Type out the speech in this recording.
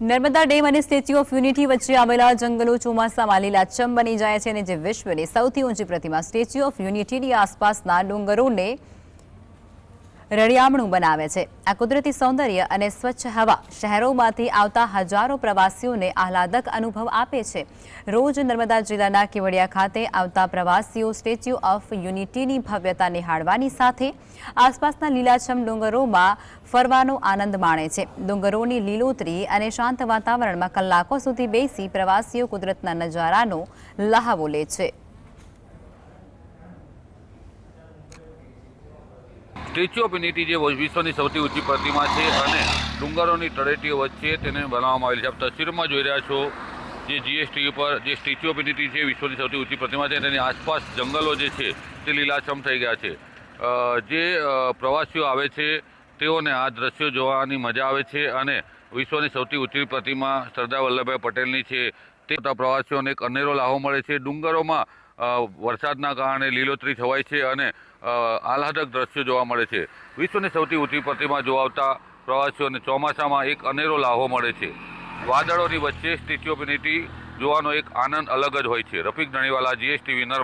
Narmada dam અને Statue of Unity વચ્ચે આવેલા જંગલો ચોમાસામાં લીલાછમ બની જાય છે અને જે વિશ્વની સૌથી ઊંચી પ્રતિમા સ્ટેચ્યુ ઓફ યુનિટીની આસપાસના ડુંગરોને રળિયામણું બનાવે છે. આ કુદરતી સૌંદર્ય અને સ્વચ્છ હવા શહેરોમાંથી આવતા હજારો પ્રવાસીઓને આહલાદક અનુભવ આપે છે. રોજ નર્મદા જિલ્લાના કેવડિયા ખાતે આવતા પ્રવાસીઓ સ્ટેચ્યુ ઓફ યુનિટીની ભવ્યતા નિહાળવાની સાથે આસપાસના લીલાછમ ડુંગરોમાં ફરવાનો આનંદ માણે છે. ડુંગરોની લીલોતરી અને શાંત વાતાવરણમાં કલાકો સુધી બેસી પ્રવાસીઓ કુદરતના નજારાનો લહાવો લે છે. સ્ટેચ્યુ ઓફ યુનિટી જે વિશ્વની સૌથી ઊંચી પ્રતિમા છે અને ડુંગરોની તળેટીઓ વચ્ચે તેને બનાવવામાં આવેલી છે. આપ તસવીરમાં જોઈ રહ્યા છો જે જીએસટી ઉપર જે સ્ટેચ્યુ ઓફ યુનિટી છે વિશ્વની સૌથી ઊંચી પ્રતિમા છે. તેની આસપાસ જંગલો જે છે તે લીલાછમ થઈ ગયા છે. જે પ્રવાસીઓ આવે છે તેઓને આ દ્રશ્યો જોવાની મજા આવે છે અને વિશ્વની સૌથી ઊંચી પ્રતિમા સરદાર વલ્લભભાઈ પટેલની છે. તે પ્રવાસીઓને એક અનેરો લાહો મળે છે. ડુંગરોમાં વરસાદના કારણે લીલોતરી છવાય છે અને આહલાદક દ્રશ્યો જોવા મળે છે. વિશ્વની સૌથી ઊંચી પ્રતિમા જોવા આવતા પ્રવાસીઓને ચોમાસામાં એક અનેરો લાહો મળે છે. વાદળોની વચ્ચે સ્ટેચ્યુ ઓફ યુનિટી જોવાનો એક આનંદ અલગ જ હોય છે. રફીક ધણીવાલા જીએસટીવી નર્મદા